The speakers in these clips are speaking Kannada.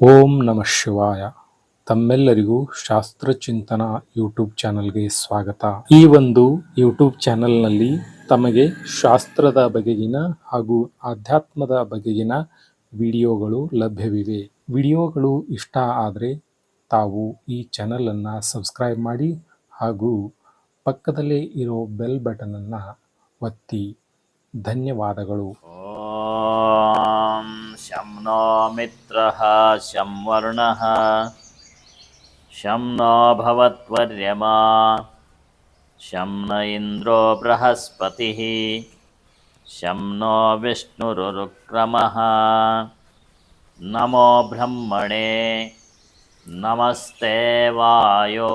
ಓಂ ನಮಃ ಶಿವಾಯ. ತಮ್ಮೆಲ್ಲರಿಗೂ ಶಾಸ್ತ್ರಚಿಂತನ ಯೂಟ್ಯೂಬ್ ಚಾನಲ್ಗೆ ಸ್ವಾಗತ. ಈ ಒಂದು ಯೂಟ್ಯೂಬ್ ಚಾನಲ್ನಲ್ಲಿ ತಮಗೆ ಶಾಸ್ತ್ರದ ಬಗೆಗಿನ ಹಾಗೂ ಆಧ್ಯಾತ್ಮದ ಬಗೆಗಿನ ವಿಡಿಯೋಗಳು ಲಭ್ಯವಿವೆ. ವಿಡಿಯೋಗಳು ಇಷ್ಟ ಆದರೆ ತಾವು ಈ ಚಾನಲನ್ನು ಸಬ್ಸ್ಕ್ರೈಬ್ ಮಾಡಿ ಹಾಗೂ ಪಕ್ಕದಲ್ಲೇ ಇರೋ ಬೆಲ್ ಬಟನನ್ನು ಒತ್ತಿ. ಧನ್ಯವಾದಗಳು. शं नो मित्रः शं वर्णः। शं नो भवत्वर्यमा। शं न इन्द्रो बृहस्पतिः। शं नो विष्णुरुक्रमः नमो ब्रह्मणे नमस्ते वायो।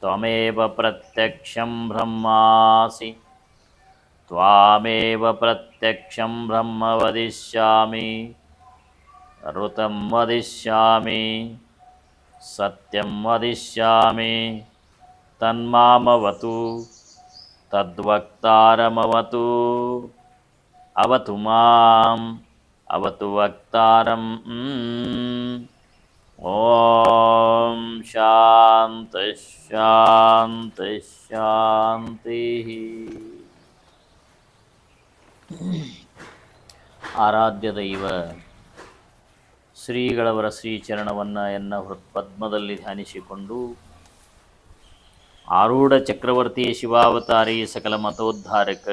त्वमेव प्रत्यक्षं ब्रह्मासि। त्वामेव प्रत्यक्षं ब्रह्म वदिष्यामि ऋतं वदिष्यामि सत्यं वदिष्यामि तन्मामवतु तद्वक्तारमवतु। अवतु माम् अवतु वक्तारम् ॐ शान्तिः शान्तिः शान्तिः ಆರಾಧ್ಯ ದೈವ, ಶ್ರೀಗಳವರ ಶ್ರೀಚರಣವನ್ನು ಎನ್ನ ಹೃತ್ಪದ್ಮದಲ್ಲಿ ಧ್ಯಾನಿಸಿಕೊಂಡು ಆರೂಢ ಚಕ್ರವರ್ತಿ ಶಿವಾವತಾರಿ ಸಕಲ ಮತೋದ್ಧಾರಕ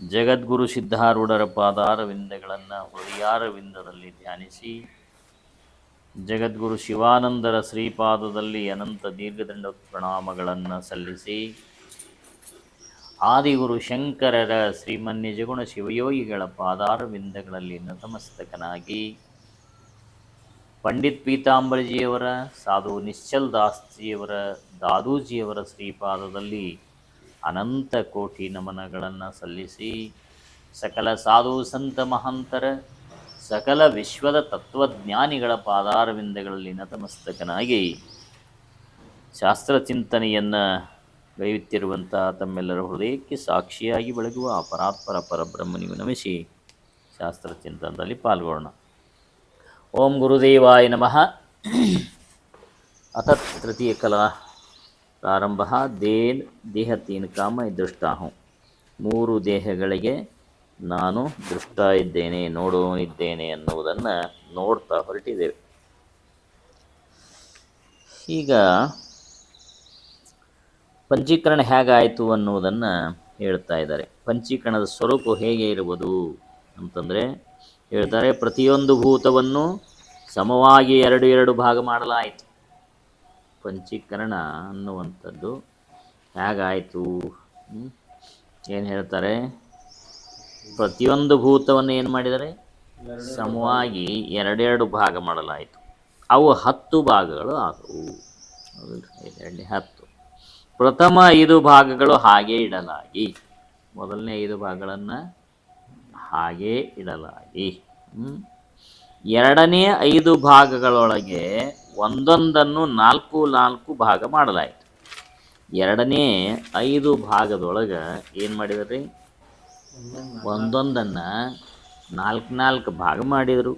ಜಗದ್ಗುರು ಸಿದ್ಧಾರೂಢರ ಪಾದಾರವಿಂದಗಳನ್ನು ಹೃದಯಾರವಿಂದದಲ್ಲಿ ಧ್ಯಾನಿಸಿ ಜಗದ್ಗುರು ಶಿವಾನಂದರ ಶ್ರೀಪಾದದಲ್ಲಿ ಅನಂತ ದೀರ್ಘದಂಡ ಪ್ರಣಾಮಗಳನ್ನು ಸಲ್ಲಿಸಿ ಆದಿಗುರು ಶಂಕರರ ಶ್ರೀಮನ್ಯ ಜಗುಣ ಶಿವಯೋಗಿಗಳ ಪಾದಾರವಿಂದಗಳಲ್ಲಿ ನತಮಸ್ತಕನಾಗಿ. ಪಂಡಿತ್ ಪೀತಾಂಬರಜಿಯವರ, ಸಾಧು ನಿಶ್ಚಲ್ ದಾಸ್ಜಿಯವರ, ದಾದೂಜಿಯವರ ಶ್ರೀಪಾದದಲ್ಲಿ ಅನಂತ ಕೋಟಿ ನಮನಗಳನ್ನು ಸಲ್ಲಿಸಿ, ಸಕಲ ಸಾಧು ಸಂತ ಮಹಾಂತರ, ಸಕಲ ವಿಶ್ವದ ತತ್ವಜ್ಞಾನಿಗಳ ಪಾದಾರವಿಂದಗಳಲ್ಲಿ ನತಮಸ್ತಕನಾಗಿ. ಶಾಸ್ತ್ರಚಿಂತನೆಯನ್ನು ಗೈಯುತ್ತಿರುವಂಥ ತಮ್ಮೆಲ್ಲರ ಹೃದಯಕ್ಕೆ ಸಾಕ್ಷಿಯಾಗಿ ಬೆಳಗುವ ಪರಾತ್ಪರ ಪರಬ್ರಹ್ಮನಿಗೆ ನಮಿಸಿ ಶಾಸ್ತ್ರ ಚಿಂತನದಲ್ಲಿ ಪಾಲ್ಗೊಳ್ಳೋಣ. ಓಂ ಗುರುದೇವಾಯ ನಮಃ. ಅಥ ತೃತೀಯ ಕಲಾ ಪ್ರಾರಂಭ. ದೇನ್ ದೇಹ ತೀನ್ ಕಾಮ ದೃಷ್ಟಾಹು ಮೂರು ದೇಹಗಳಿಗೆ ನಾನು ದೃಷ್ಟ ಇದ್ದೇನೆ ನೋಡೋನಿದ್ದೇನೆ ಅನ್ನುವುದನ್ನು ನೋಡ್ತಾ ಹೊರಟಿದ್ದೇವೆ. ಈಗ ಪಂಚೀಕರಣ ಹೇಗಾಯಿತು ಅನ್ನುವುದನ್ನು ಹೇಳ್ತಾ ಇದ್ದಾರೆ. ಪಂಚೀಕರಣದ ಸ್ವರೂಪ ಹೇಗೆ ಇರುವುದು ಅಂತಂದರೆ ಹೇಳ್ತಾರೆ, ಪ್ರತಿಯೊಂದು ಭೂತವನ್ನು ಸಮವಾಗಿ ಎರಡು ಎರಡು ಭಾಗ ಮಾಡಲಾಯಿತು. ಪಂಚೀಕರಣ ಅನ್ನುವಂಥದ್ದು ಹೇಗಾಯಿತು? ಏನು ಹೇಳ್ತಾರೆ? ಪ್ರತಿಯೊಂದು ಭೂತವನ್ನು ಏನು ಮಾಡಿದರೆ? ಸಮವಾಗಿ ಎರಡೆರಡು ಭಾಗ ಮಾಡಲಾಯಿತು. ಅವು ಹತ್ತು ಭಾಗಗಳು ಆದವು. ಹತ್ತು ಪ್ರಥಮ ಐದು ಭಾಗಗಳು ಹಾಗೆ ಇಡಲಾಗಿ. ಮೊದಲನೇ ಐದು ಭಾಗಗಳನ್ನು ಹಾಗೆ ಇಡಲಾಗಿ. ಎರಡನೇ ಐದು ಭಾಗಗಳೊಳಗೆ ಒಂದೊಂದನ್ನು ನಾಲ್ಕು ನಾಲ್ಕು ಭಾಗ ಮಾಡಲಾಯಿತು. ಎರಡನೇ ಐದು ಭಾಗದೊಳಗೆ ಏನು ಮಾಡಿದ್ರಿ? ಒಂದೊಂದನ್ನು ನಾಲ್ಕು ನಾಲ್ಕು ಭಾಗ ಮಾಡಿದರು.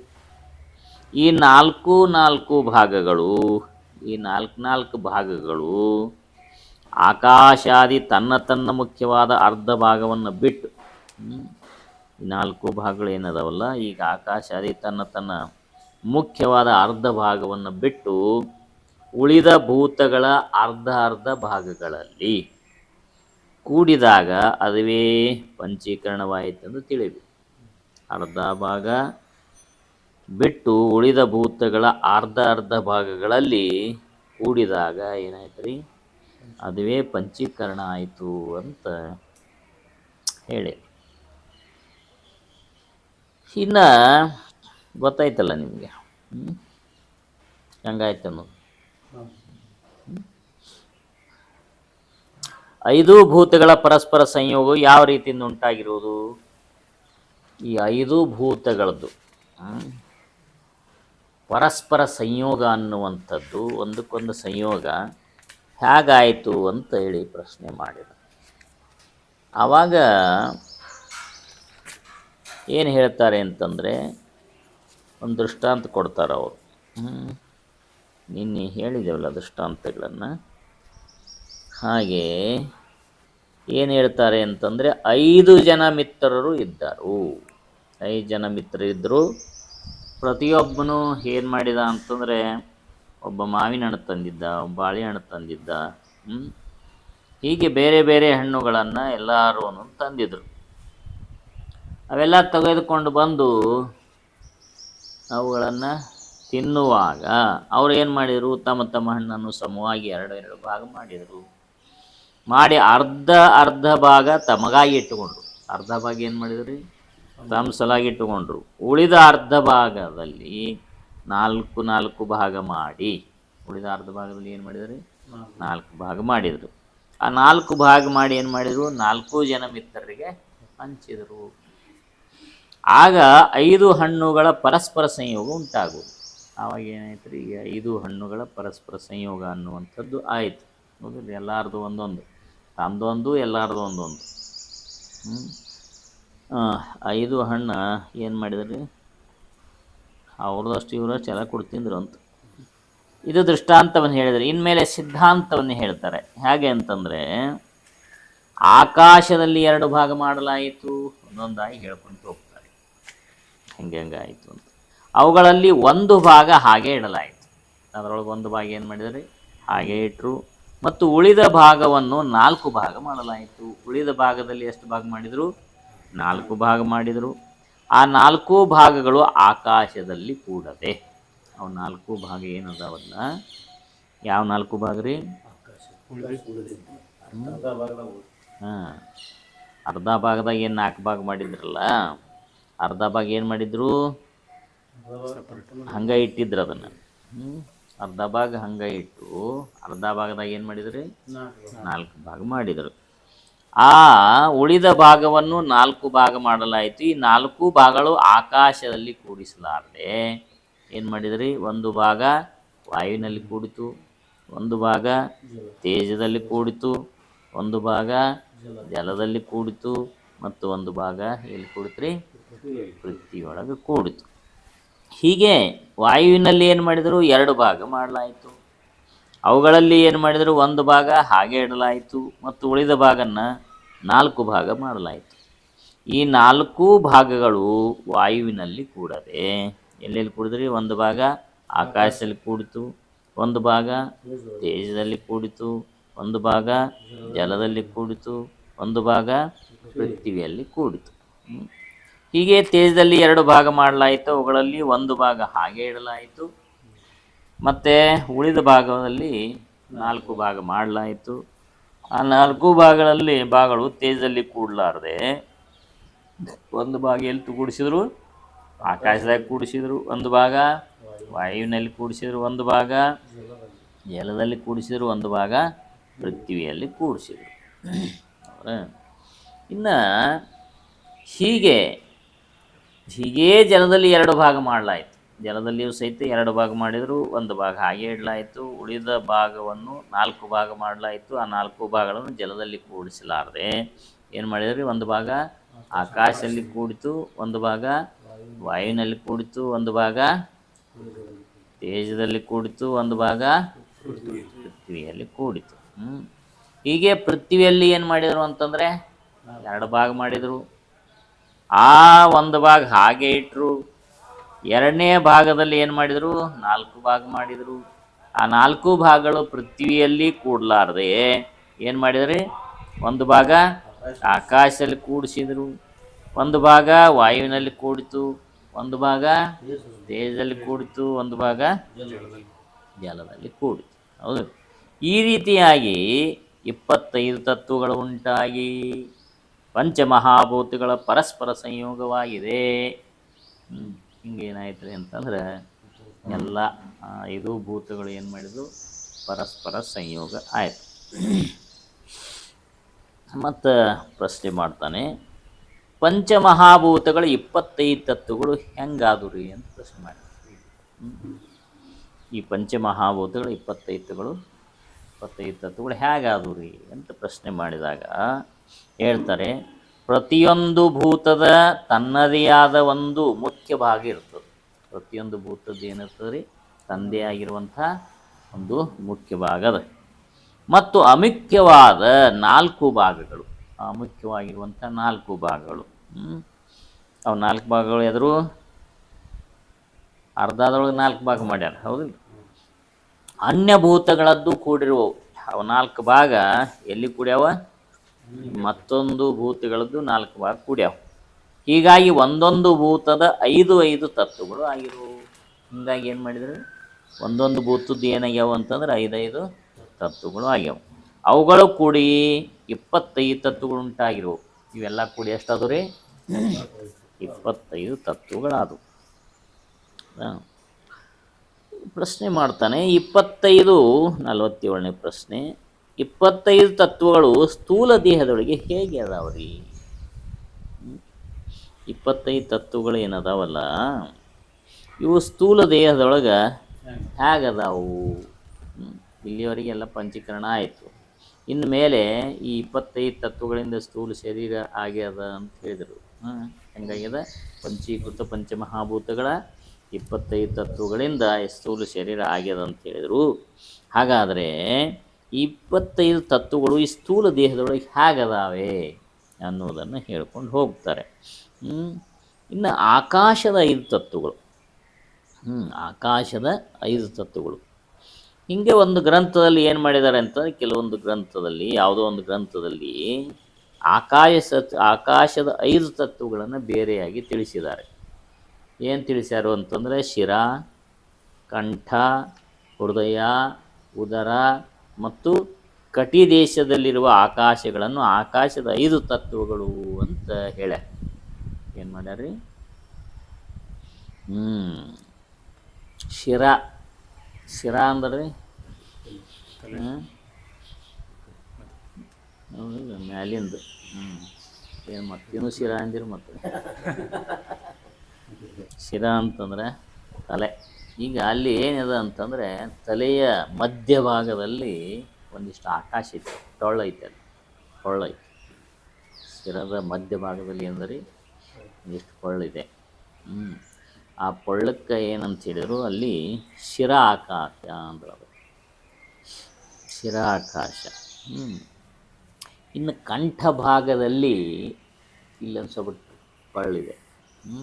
ಈ ನಾಲ್ಕು ನಾಲ್ಕು ಭಾಗಗಳು, ಈ ನಾಲ್ಕು ನಾಲ್ಕು ಭಾಗಗಳು ಆಕಾಶಾದಿ ತನ್ನ ತನ್ನ ಮುಖ್ಯವಾದ ಅರ್ಧ ಭಾಗವನ್ನು ಬಿಟ್ಟು ನಾಲ್ಕು ಭಾಗಗಳು ಏನದಾವಲ್ಲ, ಈಗ ಆಕಾಶಾದಿ ತನ್ನ ತನ್ನ ಮುಖ್ಯವಾದ ಅರ್ಧ ಭಾಗವನ್ನು ಬಿಟ್ಟು ಉಳಿದ ಭೂತಗಳ ಅರ್ಧ ಅರ್ಧ ಭಾಗಗಳಲ್ಲಿ ಕೂಡಿದಾಗ ಅದುವೇ ಪಂಚೀಕರಣವಾಯಿತೆಂದು ತಿಳಿದು. ಅರ್ಧ ಭಾಗ ಬಿಟ್ಟು ಉಳಿದ ಭೂತಗಳ ಅರ್ಧ ಅರ್ಧ ಭಾಗಗಳಲ್ಲಿ ಕೂಡಿದಾಗ ಏನಾಯ್ತು ರೀ? ಅದುವೇ ಪಂಚೀಕರಣ ಆಯಿತು ಅಂತ ಹೇಳಿ. ಇನ್ನು ಗೊತ್ತಾಯ್ತಲ್ಲ ನಿಮಗೆ? ಹೆಂಗಾಯ್ತು ಅನ್ನೋದು? ಐದು ಭೂತಗಳ ಪರಸ್ಪರ ಸಂಯೋಗ ಯಾವ ರೀತಿಯಿಂದ ಉಂಟಾಗಿರುವುದು? ಈ ಐದು ಭೂತಗಳದ್ದು ಪರಸ್ಪರ ಸಂಯೋಗ ಅನ್ನುವಂಥದ್ದು, ಒಂದಕ್ಕೊಂದು ಸಂಯೋಗ ಹೇಗಾಯಿತು ಅಂತ ಹೇಳಿ ಪ್ರಶ್ನೆ ಮಾಡಿದ. ಆವಾಗ ಏನು ಹೇಳ್ತಾರೆ ಅಂತಂದರೆ, ಒಂದು ದೃಷ್ಟಾಂತ ಕೊಡ್ತಾರೆ ಅವರು. ನಿನ್ನೆ ಹೇಳಿದೆವಲ್ಲ ದೃಷ್ಟಾಂತಗಳನ್ನು. ಹಾಗೆ ಏನು ಹೇಳ್ತಾರೆ ಅಂತಂದರೆ, ಐದು ಜನ ಮಿತ್ರರು ಇದ್ದರು. ಐದು ಜನ ಮಿತ್ರರಿದ್ದರು ಪ್ರತಿಯೊಬ್ಬನು ಏನು ಮಾಡಿದ ಅಂತಂದರೆ ಒಬ್ಬ ಮಾವಿನ ಹಣ್ಣು ತಂದಿದ್ದ ಒಬ್ಬ ಬಾಳೆಹಣ್ಣು ತಂದಿದ್ದ ಹೀಗೆ ಬೇರೆ ಬೇರೆ ಹಣ್ಣುಗಳನ್ನು ಎಲ್ಲರೂ ತಂದಿದ್ದರು ತಂದಿದ್ರು. ಅವೆಲ್ಲ ತೆಗೆದುಕೊಂಡು ಬಂದು ಅವುಗಳನ್ನು ತಿನ್ನುವಾಗ ಅವ್ರು ಏನು ಮಾಡಿದರು? ತಮ್ಮ ತಮ್ಮ ಹಣ್ಣನ್ನು ಸಮವಾಗಿ ಎರಡು ಎರಡು ಭಾಗ ಮಾಡಿದರು. ಮಾಡಿ ಅರ್ಧ ಅರ್ಧ ಭಾಗ ತಮಗಾಗಿ ಇಟ್ಟುಕೊಂಡ್ರು. ಅರ್ಧ ಭಾಗ ಏನು ಮಾಡಿದ್ರಿ? ತಮ್ಮ ಸಲಾಗಿ ಇಟ್ಟುಕೊಂಡ್ರು. ಉಳಿದ ಅರ್ಧ ಭಾಗದಲ್ಲಿ ನಾಲ್ಕು ನಾಲ್ಕು ಭಾಗ ಮಾಡಿ. ಉಳಿದ ಅರ್ಧ ಭಾಗದಲ್ಲಿ ಏನು ಮಾಡಿದರೆ? ನಾಲ್ಕು. ಭಾಗ ಮಾಡಿದರು. ಆ ನಾಲ್ಕು ಭಾಗ ಮಾಡಿ ಏನು ಮಾಡಿದರು? ನಾಲ್ಕು ಜನ ಮಿತ್ರರಿಗೆ ಹಂಚಿದರು. ಆಗ ಐದು ಹಣ್ಣುಗಳ ಪರಸ್ಪರ ಸಂಯೋಗ ಉಂಟಾಗುವುದು. ಆವಾಗ ಏನಾಯ್ತು ರೀ ಈಗ ಐದು ಹಣ್ಣುಗಳ ಪರಸ್ಪರ ಸಂಯೋಗ ಅನ್ನುವಂಥದ್ದು ಆಯಿತು. ಹೌದಿಲ್ಲ ಎಲ್ಲರದು ಒಂದೊಂದು. ತಮ್ಮದೊಂದು ಎಲ್ಲರದು ಒಂದೊಂದು? ಆ, ಐದು ಹಣ್ಣು ಏನು ಮಾಡಿದ್ರಿ? ಅವ್ರದ್ದು ಅಷ್ಟು ಇವರು ಚಲ ಕೊಡ್ತಿದ್ರು ಅಂತ. ಇದು ದೃಷ್ಟಾಂತವನ್ನು ಹೇಳಿದರೆ, ಇನ್ಮೇಲೆ ಸಿದ್ಧಾಂತವನ್ನು ಹೇಳ್ತಾರೆ. ಹೇಗೆ ಅಂತಂದರೆ, ಆಕಾಶದಲ್ಲಿ ಎರಡು ಭಾಗ ಮಾಡಲಾಯಿತು ಒಂದೊಂದಾಗಿ ಹೇಳ್ಕೊಂಡು ಹೋಗ್ತಾರೆ. ಹೆಂಗೆ ಆಯಿತು ಅಂತ. ಅವುಗಳಲ್ಲಿ ಒಂದು ಭಾಗ ಹಾಗೆ ಇಡಲಾಯಿತು. ಅದರೊಳಗೆ ಒಂದು ಭಾಗ ಏನು ಮಾಡಿದರೆ, ಹಾಗೆ ಇಟ್ಟರು ಮತ್ತು ಉಳಿದ ಭಾಗವನ್ನು ನಾಲ್ಕು ಭಾಗ ಮಾಡಲಾಯಿತು. ಉಳಿದ ಭಾಗದಲ್ಲಿ ಎಷ್ಟು ಭಾಗ ಮಾಡಿದರು? ನಾಲ್ಕು ಭಾಗ ಮಾಡಿದರು. ಆ ನಾಲ್ಕು ಭಾಗಗಳು ಆಕಾಶದಲ್ಲಿ ಕೂಡದೆ. ಅವು ನಾಲ್ಕು ಭಾಗ ಏನದಾವಲ್ಲ? ಯಾವ ನಾಲ್ಕು ಭಾಗ ರೀ? ಹಾಂ. ಅರ್ಧ ಭಾಗದಾಗ ಏನು ನಾಲ್ಕು ಭಾಗ ಮಾಡಿದ್ರಲ್ಲ? ಅರ್ಧ ಭಾಗ ಏನು ಮಾಡಿದ್ರು? ಹಂಗೆ ಇಟ್ಟಿದ್ರು ಅದನ್ನು. ಅರ್ಧ ಭಾಗ ಹಂಗೆ ಇಟ್ಟು ಅರ್ಧ ಭಾಗದಾಗ ಏನು ಮಾಡಿದ್ರಿ? ನಾಲ್ಕು ಭಾಗ ಮಾಡಿದರು. ಆ ಉಳಿದ ಭಾಗವನ್ನು ನಾಲ್ಕು ಭಾಗ ಮಾಡಲಾಯಿತು. ಈ ನಾಲ್ಕು ಭಾಗಗಳು ಆಕಾಶದಲ್ಲಿ ಕೂಡಿಸಲಾರದೆ ಏನು ಮಾಡಿದ್ರಿ? ಒಂದು ಭಾಗ ವಾಯುವಿನಲ್ಲಿ ಕೂಡಿತು, ಒಂದು ಭಾಗ ತೇಜದಲ್ಲಿ ಕೂಡಿತು, ಒಂದು ಭಾಗ ಜಲದಲ್ಲಿ ಕೂಡಿತು, ಮತ್ತು ಒಂದು ಭಾಗ ಎಲ್ಲಿ ಕೂಡಿತ್ರಿ? ಪೃಥ್ವಿಯೊಳಗೆ ಕೂಡಿತು. ಹೀಗೆ ವಾಯುವಿನಲ್ಲಿ ಏನು ಮಾಡಿದರು? ಎರಡು ಭಾಗ ಮಾಡಲಾಯಿತು. ಅವುಗಳಲ್ಲಿ ಏನು ಮಾಡಿದರು? ಒಂದು ಭಾಗ ಹಾಗೆ ಇಡಲಾಯಿತು ಮತ್ತು ಉಳಿದ ಭಾಗನ್ನು ನಾಲ್ಕು ಭಾಗ ಮಾಡಲಾಯಿತು. ಈ ನಾಲ್ಕು ಭಾಗಗಳು ವಾಯುವಿನಲ್ಲಿ ಕೂಡದೆ, ಎಲ್ಲೆಲ್ಲಿ ಕೂಡಿದ್ರಿ? ಒಂದು ಭಾಗ ಆಕಾಶದಲ್ಲಿ ಕೂಡಿತು, ಒಂದು ಭಾಗ ತೇಜದಲ್ಲಿ ಕೂಡಿತು, ಒಂದು ಭಾಗ ಜಲದಲ್ಲಿ ಕೂಡಿತು, ಒಂದು ಭಾಗ ಪೃಥ್ವಿಯಲ್ಲಿ ಕೂಡಿತು. ಹೀಗೆ ತೇಜದಲ್ಲಿ ಎರಡು ಭಾಗ ಮಾಡಲಾಯಿತು. ಅವುಗಳಲ್ಲಿ ಒಂದು ಭಾಗ ಹಾಗೆ ಇಡಲಾಯಿತು. ಮತ್ತು ಉಳಿದ ಭಾಗದಲ್ಲಿ ನಾಲ್ಕು ಭಾಗ ಮಾಡಲಾಯಿತು. ಆ ನಾಲ್ಕು ಭಾಗಗಳಲ್ಲಿ ಭಾಗಗಳು ತೇಜದಲ್ಲಿ ಕೂಡಲಾರದೆ. ಒಂದು ಭಾಗ ಎಲ್ಲಿ ಕೂಡಿಸಿದ್ರು? ಆಕಾಶದಾಗ ಕೂಡಿಸಿದ್ರು ಒಂದು ಭಾಗ, ವಾಯುವಿನಲ್ಲಿ ಕೂಡಿಸಿದ್ರು ಒಂದು ಭಾಗ, ಜಲದಲ್ಲಿ ಕೂಡಿಸಿದ್ರು ಒಂದು ಭಾಗ, ಪೃಥ್ವಿಯಲ್ಲಿ ಕೂಡಿಸಿದ್ರು? ಇನ್ನು ಹೀಗೆ, ಹೀಗೇ ಜಲದಲ್ಲಿ ಎರಡು ಭಾಗ ಮಾಡಲಾಯಿತು. ಜಲದಲ್ಲಿಯೂ ಸಹಿತ ಎರಡು ಭಾಗ ಮಾಡಿದರು, ಒಂದು ಭಾಗ ಹಾಗೆ ಇಡಲಾಯಿತು. ಉಳಿದ ಭಾಗವನ್ನು ನಾಲ್ಕು ಭಾಗ ಮಾಡಲಾಯಿತು. ಆ ನಾಲ್ಕು ಭಾಗಗಳನ್ನು ಜಲದಲ್ಲಿ ಕೂಡಿಸಲಾರದೆ. ಏನು ಮಾಡಿದ್ರಿ? ಒಂದು ಭಾಗ ಆಕಾಶದಲ್ಲಿ ಕೂಡಿತು, ಒಂದು ಭಾಗ ವಾಯುವಿನಲ್ಲಿ ಕೂಡಿತು, ಒಂದು ಭಾಗ ತೇಜದಲ್ಲಿ ಕೂಡಿತು, ಒಂದು ಭಾಗ ಪೃಥ್ವಿಯಲ್ಲಿ ಕೂಡಿತು. ಹೀಗೆ ಪೃಥ್ವಿಯಲ್ಲಿ ಏನು ಮಾಡಿದರು ಅಂತಂದರೆ ಎರಡು ಭಾಗ ಮಾಡಿದರು. ಆ ಒಂದು ಭಾಗ ಹಾಗೆ ಇಟ್ಟರು ಎರಡನೇ ಭಾಗದಲ್ಲಿ ಏನು ಮಾಡಿದರು? ನಾಲ್ಕು ಭಾಗ ಮಾಡಿದರು. ಆ ನಾಲ್ಕು ಭಾಗಗಳು ಪೃಥ್ವಿಯಲ್ಲಿ ಕೂಡಲಾರದೆ ಏನು ಮಾಡಿದರೆ? ಒಂದು ಭಾಗ ಆಕಾಶದಲ್ಲಿ ಕೂಡಿಸಿದರು. ಒಂದು ಭಾಗ ವಾಯುವಿನಲ್ಲಿ ಕೂಡಿತು. ಒಂದು ಭಾಗ ತೇಜದಲ್ಲಿ ಕೂಡಿತು. ಒಂದು ಭಾಗ ಜಲದಲ್ಲಿ ಕೂಡಿತು. ಹೌದು. ಈ ರೀತಿಯಾಗಿ ಇಪ್ಪತ್ತೈದು ತತ್ವಗಳು ಉಂಟಾಗಿ ಪಂಚಮಹಾಭೂತಗಳ ಪರಸ್ಪರ ಸಂಯೋಗವಾಗಿದೆ. ಹ್ಮ್. ಹಿಂಗೇನಾಯ್ತು ರೀ ಅಂತಂದ್ರೆ ಎಲ್ಲ ಐದು ಭೂತಗಳು ಏನು ಮಾಡಿದ್ರು ಪರಸ್ಪರ ಸಂಯೋಗ ಆಯಿತು ಮತ್ತು ಪ್ರಶ್ನೆ ಮಾಡ್ತಾನೆ, ಪಂಚಮಹಾಭೂತಗಳ ಇಪ್ಪತ್ತೈದು ತತ್ವಗಳು ಹೆಂಗಾದವು ರೀ ಅಂತ ಪ್ರಶ್ನೆ ಮಾಡಿ ಈ ಪಂಚಮಹಾಭೂತಗಳ ಇಪ್ಪತ್ತೈದುಗಳು ಇಪ್ಪತ್ತೈದು ತತ್ವಗಳು ಹೇಗಾದವು ರೀ ಅಂತ ಪ್ರಶ್ನೆ ಮಾಡಿದಾಗ ಹೇಳ್ತಾರೆ ಪ್ರತಿಯೊಂದು ಭೂತದ ತನ್ನದೇ ಆದ ಒಂದು ಮುಖ್ಯ ಭಾಗ ಇರ್ತದೆ. ಪ್ರತಿಯೊಂದು ಭೂತದ್ದು ಏನಿರ್ತದೆ ರೀ? ತಂದೆ ಆಗಿರುವಂಥ ಒಂದು ಮುಖ್ಯ ಭಾಗ ಅದ. ಮತ್ತು ಅಮುಖ್ಯವಾದ ನಾಲ್ಕು ಭಾಗಗಳು. ಅಮುಖ್ಯವಾಗಿರುವಂಥ ನಾಲ್ಕು ಭಾಗಗಳು? ಅವು ನಾಲ್ಕು ಭಾಗಗಳು ಎದುರು ಅರ್ಧದೊಳಗೆ ನಾಲ್ಕು ಭಾಗ ಮಾಡ್ಯಾರ. ಹೌದಿಲ್ಲ ಅನ್ಯಭೂತಗಳದ್ದು ಕೂಡಿರುವವು. ಅವು ನಾಲ್ಕು ಭಾಗ ಎಲ್ಲಿ ಕೂಡ್ಯಾವ? ಮತ್ತೊಂದು ಭೂತಗಳದ್ದು ನಾಲ್ಕು ಭಾಗ ಕೂಡ್ಯಾವ. ಹೀಗಾಗಿ ಒಂದೊಂದು ಭೂತದ ಐದು ಐದು ತತ್ವಗಳು ಆಗಿರುವು. ಹಿಂಗಾಗಿ ಏನು ಮಾಡಿದ್ರು? ಒಂದೊಂದು ಭೂತದ್ದು ಏನಾಗ್ಯಾವ ಅಂತಂದ್ರೆ ಐದೈದು ತತ್ವಗಳು ಆಗ್ಯಾವ. ಅವುಗಳು ಕೂಡಿ ಇಪ್ಪತ್ತೈದು ತತ್ವಗಳು ಉಂಟಾಗಿರು ಇವೆಲ್ಲ ಕೂಡಿ ಎಷ್ಟಾದವು ರೀ? ಇಪ್ಪತ್ತೈದು ತತ್ವಗಳಾದವು. ಪ್ರಶ್ನೆ ಮಾಡ್ತಾನೆ, ಇಪ್ಪತ್ತೈದು ನಲವತ್ತೇಳನೇ ಪ್ರಶ್ನೆ. ಇಪ್ಪತ್ತೈದು ತತ್ವಗಳು ಸ್ಥೂಲ ದೇಹದೊಳಗೆ ಹೇಗೆ ಅದಾವ್ರಿ? ಇಪ್ಪತ್ತೈದು ತತ್ವಗಳು ಏನದಾವಲ್ಲ? ಇವು ಸ್ಥೂಲ ದೇಹದೊಳಗೆ ಹೇಗದಾವು? ಇಲ್ಲಿವರೆಗೆ ಎಲ್ಲ ಪಂಚೀಕರಣ ಆಯಿತು. ಇನ್ನು ಮೇಲೆ ಈ ಇಪ್ಪತ್ತೈದು ತತ್ವಗಳಿಂದ ಸ್ಥೂಲ ಶರೀರ ಆಗ್ಯದ ಅಂತ ಹೇಳಿದರು. ಹಾಂ ಹೆಂಗಾಗ್ಯದ? ಪಂಚೀಕೃತ ಪಂಚಮಹಾಭೂತಗಳ ಇಪ್ಪತ್ತೈದು ತತ್ವಗಳಿಂದ ಸ್ಥೂಲ ಶರೀರ ಆಗ್ಯದ ಅಂತ ಹೇಳಿದರು. ಹಾಗಾದರೆ ಇಪ್ಪತ್ತೈದು ತತ್ವಗಳು ಈ ಸ್ಥೂಲ ದೇಹದೊಳಗೆ ಹೇಗದಾವೆ ಅನ್ನೋದನ್ನು ಹೇಳ್ಕೊಂಡು ಹೋಗ್ತಾರೆ? ಇನ್ನು ಆಕಾಶದ ಐದು ತತ್ವಗಳು ಹ್ಞೂ ಆಕಾಶದ ಐದು ತತ್ವಗಳು ಹಿಂಗೆ ಒಂದು ಗ್ರಂಥದಲ್ಲಿ ಏನು ಮಾಡಿದ್ದಾರೆ ಅಂತ ಕೆಲವೊಂದು ಗ್ರಂಥದಲ್ಲಿ, ಯಾವುದೋ ಒಂದು ಗ್ರಂಥದಲ್ಲಿ ಆಕಾಶ ಆಕಾಶದ ಐದು ತತ್ವಗಳನ್ನು ಬೇರೆಯಾಗಿ ತಿಳಿಸಿದ್ದಾರೆ. ಏನು ತಿಳಿಸ್ಯಾರು ಅಂತಂದರೆ ಶಿರ, ಕಂಠ, ಹೃದಯ, ಉದರ ಮತ್ತು ಕಟಿ ದೇಶದಲ್ಲಿರುವ ಆಕಾಶಗಳನ್ನು ಆಕಾಶದ ಐದು ತತ್ವಗಳು ಅಂತ ಹೇಳ. ಏನು ಮಾಡ್ಯಾರ್ರಿ? ಹ್ಞೂ ಶಿರ. ಶಿರ ಅಂದ್ರೆ? ಮ್ಯಾಲಿಂದ. ಹ್ಞೂ ಏನು ಮತ್ತೇನು ಶಿರ ಅಂದಿರು ಮತ್ತೆ ಶಿರ ಅಂತಂದ್ರೆ ತಲೆ. ಈಗ ಅಲ್ಲಿ ಏನಿದೆ ಅಂತಂದರೆ ತಲೆಯ ಮಧ್ಯಭಾಗದಲ್ಲಿ ಒಂದಿಷ್ಟು ಆಕಾಶ ಇತ್ತು ಟೊಳ್ಳ ಐತೆ ಅಲ್ಲಿ. ಟೊಳ್ಳು ಐತೆ. ಶಿರದ ಮಧ್ಯಭಾಗದಲ್ಲಿ ಅಂದರೆ ಒಂದಿಷ್ಟು ಕೊಳ್ಳಿದೆ ಹ್ಞೂ ಆ ಪೊಳ್ಳಕ್ಕೆ ಏನಂತ ಹೇಳಿದ್ರು, ಅಲ್ಲಿ ಶಿರ ಆಕಾಶ ಅಂದ್ರೆ ಅದು ಶಿರ ಆಕಾಶ. ಹ್ಞೂ ಇನ್ನು ಕಂಠ ಭಾಗದಲ್ಲಿ ಇಲ್ಲೊಂದು ಸ್ವಲ್ಪ ಪಳ್ಳಿದೆ ಹ್ಞೂ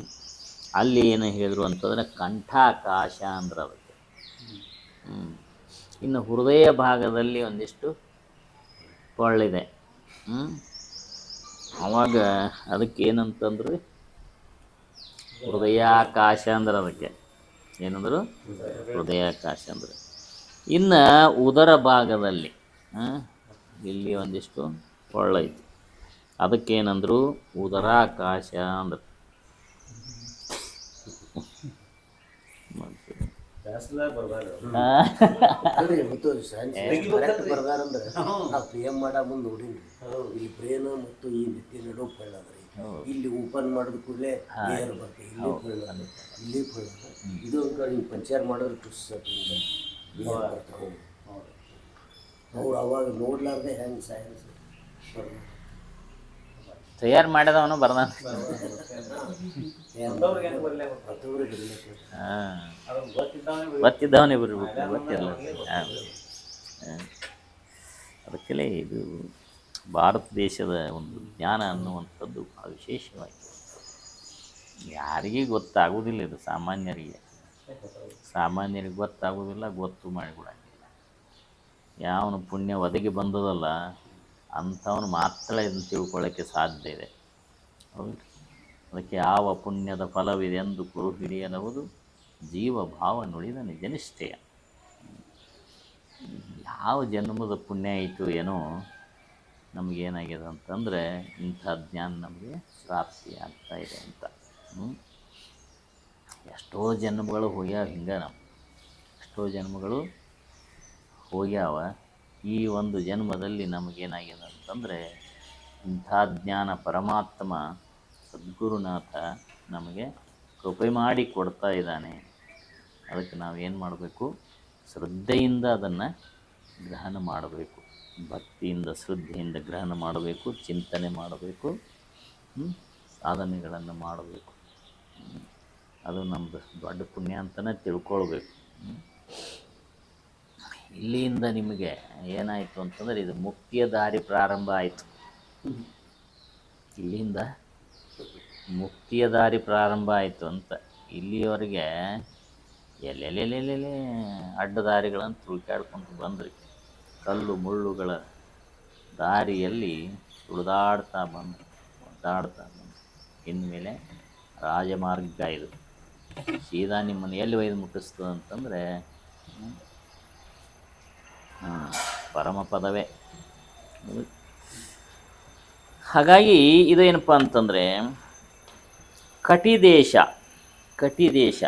ಅಲ್ಲಿ ಏನು ಹೇಳಿದ್ರು ಅಂತಂದರೆ ಕಂಠಾಕಾಶ ಅಂದ್ರೆ ಅದಕ್ಕೆ ಇನ್ನು ಹೃದಯ ಭಾಗದಲ್ಲಿ ಒಂದಿಷ್ಟು ಪೊಳ್ಳಿದೆ. ಅವಾಗ ಅದಕ್ಕೆ ಏನಂತಂದ್ರೆ? ಹೃದಯಾಕಾಶ ಅಂದ್ರೆ ಅದಕ್ಕೆ ಏನಂದ್ರು? ಹೃದಯಾಕಾಶ ಅಂದ್ರೆ ಇನ್ನು ಉದರ ಭಾಗದಲ್ಲಿ ಇಲ್ಲಿ ಒಂದಿಷ್ಟು ಕೊಳ್ಳೈತಿ ಅದಕ್ಕೇನಂದ್ರು? ಉದರಾಕಾಶ ಅಂದ್ರೆ ಆ, ಅಲ್ರಿ ಮತ್ತು ಸೈನ್ಸ್ ಕರೆಕ್ಟ್ ಬರ್ದಾರಂದ್ರೆ ನಾವು ಪಿ ಎಂ ಮಾಡ ಮುಂದೆ ನೋಡಿನ್ರಿ ಇಲ್ಲಿ ಬ್ರೇನ್ ಮತ್ತು ಈ ನೆತ್ತಿ ಇಲ್ಲಿ ಓಪನ್ ಮಾಡಿದ ಕೂಡಲೇ ಏರ್ ಬರ್ತದೆ ಇಲ್ಲಿ ಫಳ್ಳ ಇಲ್ಲಿ ಫಳ್ಳ ಇದು ಹಿಂಗೆ ಪಂಚರ್ ಮಾಡಿದ್ರೆ ಟುಸ್ ಬರ್ತಾವೆ ಅವ್ರು ಅವಾಗ ನೋಡ್ಲಾರ್ದೆ ಹೆಂಗೆ ಸೈನ್ಸ್ ತಯಾರು ಮಾಡಿದವನು ಬರ್ದ ಬರಲಿಕ್ಕೆ ಗೊತ್ತಿದ್ದವನೇ ಬರ್ಬೇಕು ಗೊತ್ತಿಲ್ಲ ಹಾಂ. ಇದು ಭಾರತ ದೇಶದ ಒಂದು ಜ್ಞಾನ ಅನ್ನುವಂಥದ್ದು ಭಾಳ ವಿಶೇಷವಾಗಿದೆ. ಯಾರಿಗೂ ಗೊತ್ತಾಗುವುದಿಲ್ಲ ಇದು, ಸಾಮಾನ್ಯರಿಗೆ. ಸಾಮಾನ್ಯರಿಗೆ ಗೊತ್ತಾಗೋದಿಲ್ಲ ಗೊತ್ತು ಮಾಡಿಕೊಡಂಗಿಲ್ಲ. ಯಾವನು ಪುಣ್ಯ ಒದಗಿ ಬಂದದಲ್ಲ ಅಂಥವನು ಮಾತ್ರ ಇದನ್ನು ತಿಳ್ಕೊಳ್ಳೋಕ್ಕೆ ಸಾಧ್ಯ ಇದೆ. ಅದಕ್ಕೆ ಯಾವ ಪುಣ್ಯದ ಫಲವಿದೆ ಎಂದು ಕುರು ಹಿಡಿಯಲವುದು ಜೀವ ಭಾವ ನುಡಿದ ನಿಜನಿಷ್ಠೆಯ. ಯಾವ ಜನ್ಮದ ಪುಣ್ಯ ಆಯಿತು ಏನೋ ನಮಗೇನಾಗಿದೆ ಅಂತಂದರೆ ಇಂಥ ಜ್ಞಾನ ನಮಗೆ ಪ್ರಾಪ್ತಿ ಆಗ್ತಾ ಇದೆ ಅಂತ? ಎಷ್ಟೋ ಜನ್ಮಗಳು ಹೋಗ್ಯಾವ ಹಿಂಗೆ ನಾವು ಎಷ್ಟೋ ಜನ್ಮಗಳು ಹೋಗ್ಯಾವ ಈ ಒಂದು ಜನ್ಮದಲ್ಲಿ ನಮಗೇನಾಗಿದೆ ಅಂತಂದರೆ ಇಂಥ ಜ್ಞಾನ ಪರಮಾತ್ಮ ಸದ್ಗುರುನಾಥ ನಮಗೆ ಕೃಪೆ ಮಾಡಿ ಕೊಡ್ತಾ ಇದ್ದಾನೆ. ಅದಕ್ಕೆ ನಾವು ಏನು ಮಾಡಬೇಕು? ಶ್ರದ್ಧೆಯಿಂದ ಅದನ್ನು ಗ್ರಹಣ ಮಾಡಬೇಕು. ಭಕ್ತಿಯಿಂದ, ಶ್ರದ್ಧೆಯಿಂದ ಗ್ರಹಣ ಮಾಡಬೇಕು, ಚಿಂತನೆ ಮಾಡಬೇಕು ಸಾಧನೆಗಳನ್ನು ಮಾಡಬೇಕು. ಅದು ನಮ್ಮದು ದೊಡ್ಡ ಪುಣ್ಯ ಅಂತಲೇ ತಿಳ್ಕೊಳ್ಬೇಕು. ಹ್ಮ್. ಇಲ್ಲಿಂದ ನಿಮಗೆ ಏನಾಯಿತು ಅಂತಂದರೆ ಇದು ಮುಕ್ತಿಯ ದಾರಿ ಪ್ರಾರಂಭ ಆಯಿತು. ಇಲ್ಲಿಂದ ಮುಕ್ತಿಯ ದಾರಿ ಪ್ರಾರಂಭ ಆಯಿತು ಅಂತ ಇಲ್ಲಿಯವರೆಗೆ ಎಲ್ಲೆಲ್ಲೆಲ್ಲೆಲ್ಲೆಲ್ಲಿ ಅಡ್ಡ ದಾರಿಗಳನ್ನು ತುಳ್ಕಾಡ್ಕೊಂತ ಬಂದ್ರಿ. ಕಲ್ಲು ಮುಳ್ಳುಗಳ ದಾರಿಯಲ್ಲಿ ತುಳಿದಾಡ್ತಾ ಬಂದು ಒದ್ದಾಡ್ತಾ ಬಂದು ಇನ್ಮೇಲೆ ರಾಜಮಾರ್ಗ ಇದು. ಸೀದಾ ನಿಮ್ಮನ್ನು ಎಲ್ಲಿ ಒಯ್ದು ಮುಟ್ಟಿಸ್ತು ಅಂತಂದರೆ ಪರಮ ಪದವೇ. ಹಾಗಾಗಿ ಇದೇನಪ್ಪ ಅಂತಂದರೆ, ಕಟಿದೇಶ ಕಟಿದೇಶ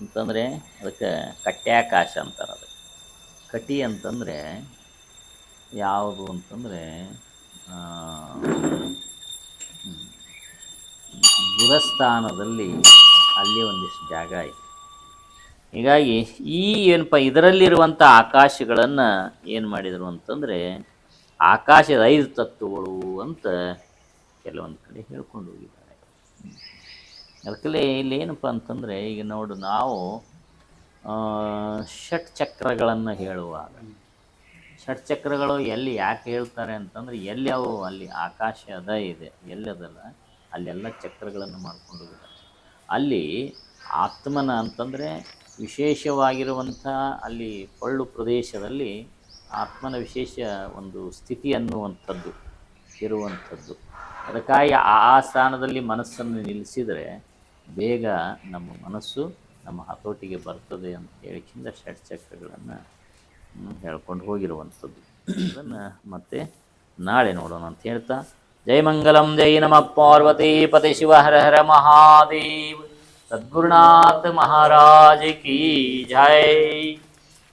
ಅಂತಂದರೆ ಅದಕ್ಕೆ ಕಟ್ಯಾಕಾಶ ಅಂತಾರೆ ಅದು ಕಟಿ ಅಂತಂದರೆ ಯಾವುದು ಅಂತಂದರೆ ಗುರಸ್ಥಾನದಲ್ಲಿ ಅಲ್ಲಿ ಒಂದಿಷ್ಟು ಜಾಗ ಐತಿ ಹೀಗಾಗಿ ಈ ಏನಪ್ಪ ಇದರಲ್ಲಿರುವಂಥ ಆಕಾಶಗಳನ್ನು ಏನು ಮಾಡಿದರು ಅಂತಂದರೆ ಆಕಾಶದ ಐದು ತತ್ವಗಳು ಅಂತ ಕೆಲವೊಂದು ಕಡೆ ಹೇಳ್ಕೊಂಡು ಹೋಗಿದ್ದಾರೆ. ಅದಕ್ಕಲ್ಲೇ ಇಲ್ಲಿ ಏನಪ್ಪ ಅಂತಂದರೆ, ಈಗ ನೋಡು ನಾವು ಷಟ್ ಚಕ್ರಗಳನ್ನು ಹೇಳುವಾಗ, ಷಟ್ ಚಕ್ರಗಳು ಎಲ್ಲಿ ಯಾಕೆ ಹೇಳ್ತಾರೆ ಅಂತಂದರೆ, ಎಲ್ಲಿ ಅವು ಅಲ್ಲಿ ಆಕಾಶ ಅದ ಇದೆ ಎಲ್ಲದಲ್ಲ ಅಲ್ಲೆಲ್ಲ ಚಕ್ರಗಳನ್ನು ಮಾಡ್ಕೊಂಡು ಹೋಗಿದ್ದಾರೆ. ಅಲ್ಲಿ ಆತ್ಮನ ಅಂತಂದರೆ ವಿಶೇಷವಾಗಿರುವಂಥ ಅಲ್ಲಿ ಪಳ್ಳು ಪ್ರದೇಶದಲ್ಲಿ ಆತ್ಮನ ವಿಶೇಷ ಒಂದು ಸ್ಥಿತಿ ಅನ್ನುವಂಥದ್ದು ಇರುವಂಥದ್ದು. ಅದಕ್ಕಾಗಿ ಆ ಸ್ಥಾನದಲ್ಲಿ ಮನಸ್ಸನ್ನು ನಿಲ್ಲಿಸಿದರೆ ಬೇಗ ನಮ್ಮ ಮನಸ್ಸು ನಮ್ಮ ಹತೋಟಿಗೆ ಬರ್ತದೆ ಅಂತ ಹೇಳಿಕಿಂದ ಷಟ್ಚಕ್ರಗಳನ್ನು ಹೇಳ್ಕೊಂಡು ಹೋಗಿರುವಂಥದ್ದು. ಅದನ್ನು ಮತ್ತೆ ನಾಳೆ ನೋಡೋಣ ಅಂತ ಹೇಳ್ತಾ जय मंगलम जय नम पार्वती पति शिव हर हर महादेव। सद्गुनाथ महाराज की जय।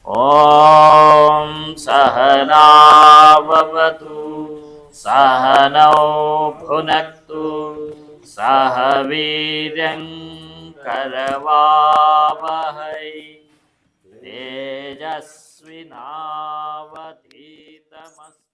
ओम सहनावतु, सहनौ भुन सह वीर्यं करवावहै। तेजस्विनावधीतमस्तु।